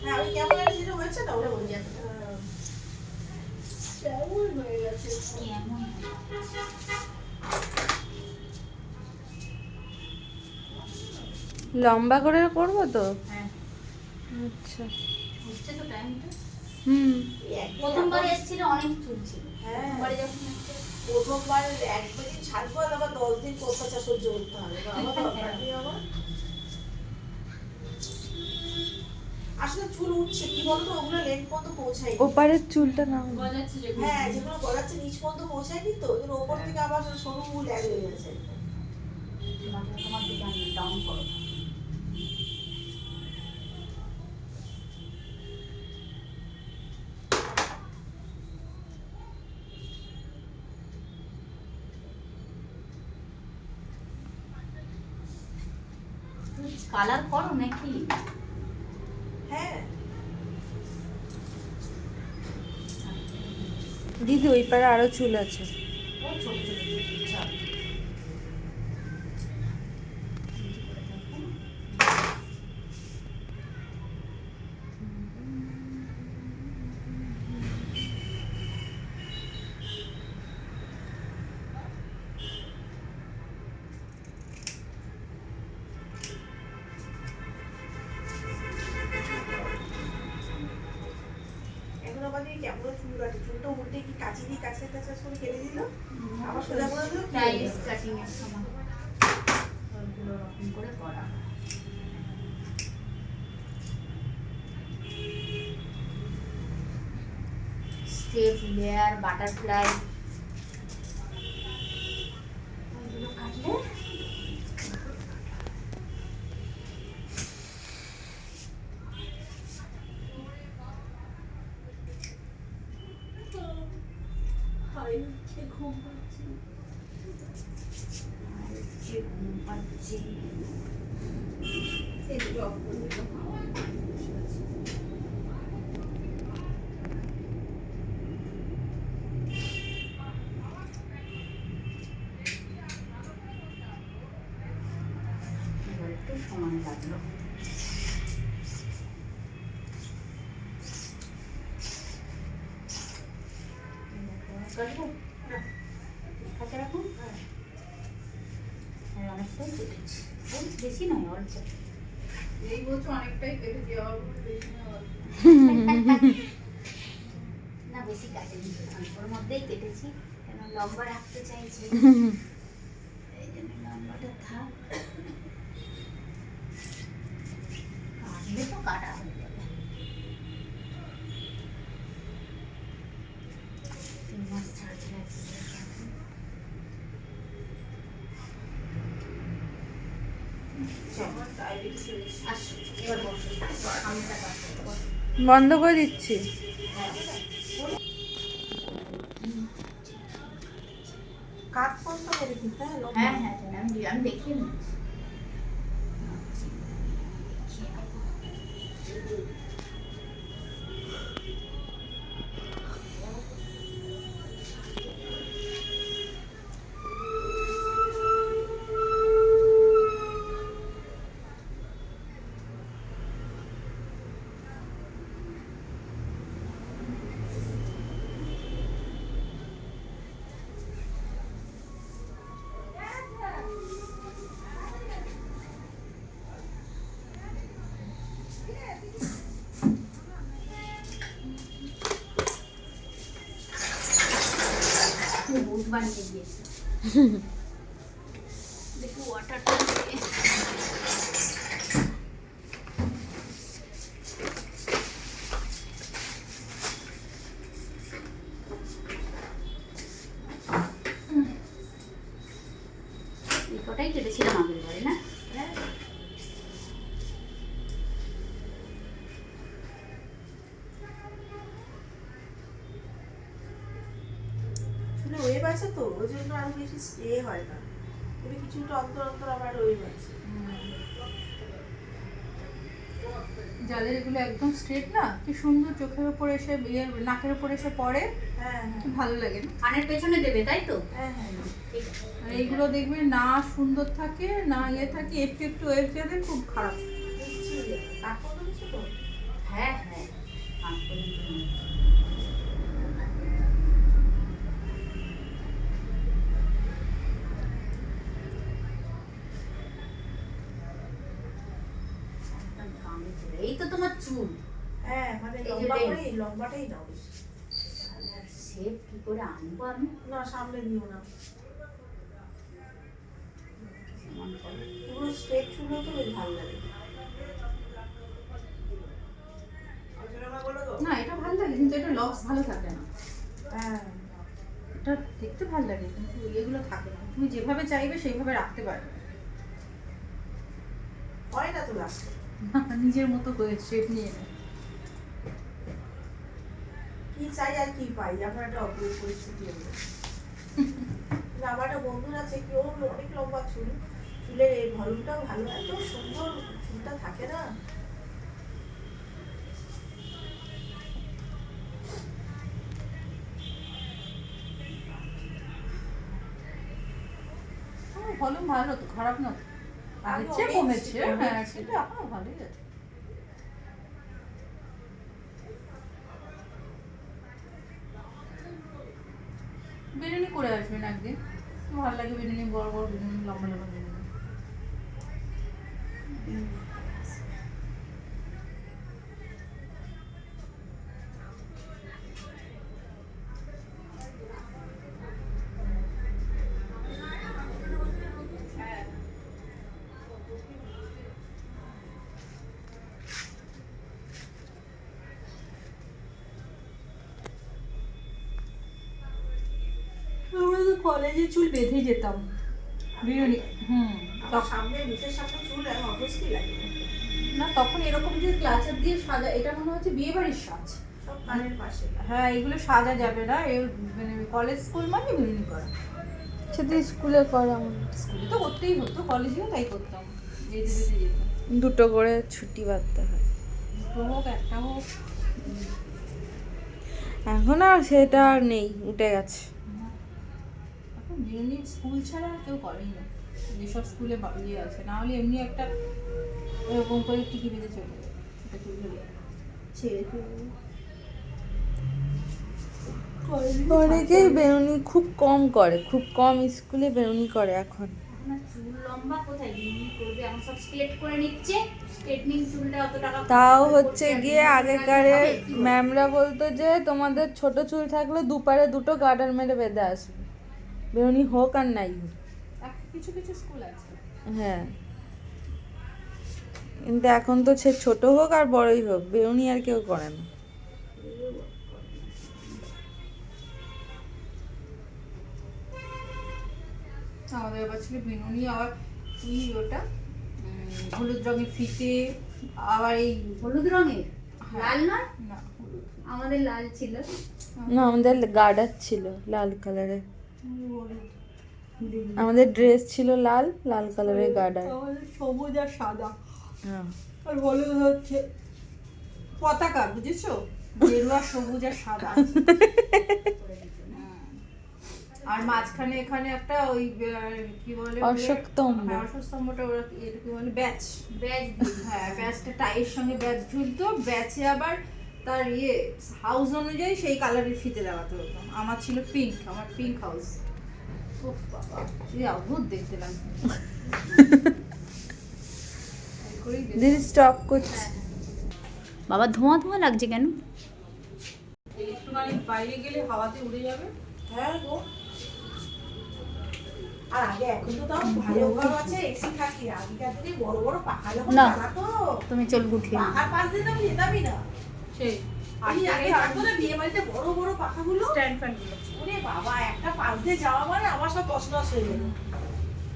হ্যাঁ ওই কেমন যেটা হয়েছে না ওটা ওটা বলি কেমন হয়ে গেছে কেমন লম্বা করে করব তো? হ্যাঁ। আচ্ছা। হচ্ছে তো হুম। প্রথমবার এসেছিল অনেক চুল ছিল হ্যাঁ যখন প্রথমবার ছাড়বো আবার দশ দিন অত্যাচার সহ্য করতে হবে। আসলে চুল উঠছে কি বলতো? ওগুলো লেন্থ পর্যন্ত পৌঁছায় ওপারের চুলটা না গজাচ্ছে যেগুলো। হ্যাঁ যেগুলো গলাচ্ছে নিচ পর্যন্ত পৌঁছায়নি তো। জন্য ওপর থেকে আবার সরু ল্যাগ হয়ে গেছে। তোমার down করো। কালার করো নাকি? দিদি ওই পারে আরও চুল আছে। কাচি দিয়ে কাছে কাছে করে কেটে দিল। আবার সোজা করে দিল কি স্টাইলিশ গেল? কাটিং এর সময়। ওইগুলো রকম করে করা। স্টেপ লেয়ার বাটারফ্লাই হাই, হচ্ছে ঘুম পাচ্ছে। ঘুম পাচ্ছে অনেকটাই কেটেছি ওই বেশি নয় অল্প। এই বলছো অনেকটাই কেটে বেশি না বেশি কাটেনি। অল্পর মধ্যেই কেটেছি। কেন লম্বা রাখতে চাইছি এই জন্য লম্বাটা থাক কাটলে তো কাটা হয়ে যাবে তিন মাস ছাড়া ছাড়া একটু করে কাটবো। আমার diabetes হয়েছে। আসো এবার বসো আমটা কাটতে বসো বন্ধ করে দিচ্ছি। কাজ করতে হ্যাঁ, হ্যাঁ হ্যাঁ আমি ভূত বানিয়ে দিয়েছে দেখি ওয়াটারটা কেটেছিলাম আগের বারে না স্টে হয় না। তবে কিছুটা অন্তর অন্তর আবার ওয়েভ আছে যাদের এগুলো একদম স্ট্রেট না কি সুন্দর চোখের উপর এসে ইয়ে নাকের উপর এসে পড়ে হ্যাঁ কি ভালো লাগে না। কানের পেছনে দেবে তাই তো? হ্যাঁ হ্যাঁ। ঠিক আছে আর এইগুলো দেখবে না সুন্দর থাকে না ইয়ে থাকে একটু একটু ওয়েব যাদের খুব খারাপ দেখছি, কাট পর্যন্ত দিচ্ছ তো হ্যাঁ হ্যাঁ কান পর্যন্ত নেই। একদম কানে চলে। এই তো তোমার চুল হ্যাঁ লম্বাটাই নাও বেশি। কি করে আনব আমি? না সামনে দিও না। পুরো স্ট্রেট চুল তো বেশ ভালো লাগে। না এটা ভালো লাগে কিন্তু এটা লক্স ভালো থাকে না। হ্যাঁ। এটা দেখতে ভালো লাগে কিন্তু এগুলো থাকে না। তুমি যেভাবে চাইবে সেইভাবে রাখতে পারবে। হয় না তো লাস্টে নিজের মতো করে শেপ নিয়ে নেয় কি চাই আর কি পাই? আমার একটা অদ্ভুত পরিস্থিতি হলো আমার একটা বন্ধুর আছে কি ওর অনেক লম্বা চুল। চুলের এই ভলুমটাও ভালো এত সুন্দর চুলটা থাকে না। ভলিউম ভালো তো খারাপ না আগের চেয়ে কমেছে হ্যাঁ এখনও ভালোই আছে। বিরিয়ানি করে আসবেন একদিন। ভালো লাগে বিরিয়ানি বড় বড় বিরিয়ানি লম্বা লম্বা বিরিয়ানি। কলেজে চুল বেঁধে যেতাম। বিরিয়ানি হুম। সামনে মুখের সামনে চুল এখন অবশ্যই লাগে। না তখন এরকম যে ক্লাচার দিয়ে সাজা এটা মনে হচ্ছে বিয়ে বাড়ির সাজ। সব কানের পাশে। হ্যাঁ এগুলো সাজা যাবে না এর মানে কলেজ স্কুল মানে বিরিয়ানি করা। সেটা স্কুলে করা। স্কুলে তো করতেই হতো কলেজেও তাই করতাম। যেতে যেতে যেতাম। দুটো করে ছুটি বাঁধতে হয়। দুটো হোক একটা হোক। এখন আর সেটা আর নেই উঠে গেছে। বিরিয়ানি স্কুল ছাড়া আর কেউ করেই না। যেসব স্কুলে ইয়ে আছে। না হলে এমনি একটা এরকম করে টিকি বেঁধে চলে সেটা চুল ধরে ছেড়ে অনেকেই বেরুনি খুব কম করে। খুব কম স্কুলে বেরুনি করে এখন। এখন আর চুল লম্বা কোথায়? বিনুনি করবে এখন সব স্ট্রেট করে নিচ্ছে। স্ট্রেটনিং চুলটা অত টাকা তাও হচ্ছে গিয়ে বিনুনি আগেকারের হবে কি করে? ম্যামরা বলতো যে তোমাদের ছোট চুল থাকলে দুপারে দুটো গার্ডার মেরে বেঁধে আসবে। বেরুনি হোক আর নাই। হোক কিছু কিছু স্কুল আছে। হ্যাঁ। কিন্তু এখন তো সে ছোট হোক আর বড়ই হোক বেরুনি আর কেউ করে না। আমাদের এবার ছিল বিনুনি আবার কি ওটা? হলুদ রঙের ফিতে আবার এই হলুদ রঙের? লাল নয়? না আমাদের লাল ছিল। না আমাদের গার্ডার ছিল লাল কালারের আমাদের ড্রেস ছিল লাল লাল কালারের গার্ডার। সবুজ আর সাদা। হ্যাঁ। আর হলুদ হচ্ছে পতাকা বুঝেছ? গেরুয়া সবুজ আর সাদা। আর মাঝখানে এখানে একটা ওই কি বলে ওগুলো? অশ্বত্থম্ব। হ্যাঁ, ওরা কি বলে? ব্যাচ। ব্যাগ হ্যাঁ ব্যাচটা টাইয়ের সঙ্গে ব্যাচ ঝুলতো। ব্যাচে আবার তার ইয়ে হাউস অনুযায়ী সেই কালারের ফিতে লাগাতে হতো। আমার ছিল পিঙ্ক আমার পিঙ্ক হাউস ও বাবা কি অদ্ভুত দেখতে লাগতো এই করেই দেখতাম। দিদি স্টপ করছি। বাবা ধোঁয়া ধোঁয়া লাগছে কেন? একটুখানি বাইরে গেলে হাওয়াতে উড়ে যাবে। হ্যাঁ গো। আর আগে এখন তো তাও ভালো ঘর আছে এসি থাকে। আগেকার দিনে বড় বড় পাখা না। চালাতো তুমি চল গুঠিয়ে পাখার পাশ দিয়ে তো আমি যেতামই না। সেই আমি আগে থাকতো না বিয়ে বাড়িতে বড় বড় পাখাগুলো। স্ট্যান্ড ফ্যানগুলো ওরে বাবা একটা পাশ দিয়ে যাওয়া মানে আমার সব তছনছ হয়ে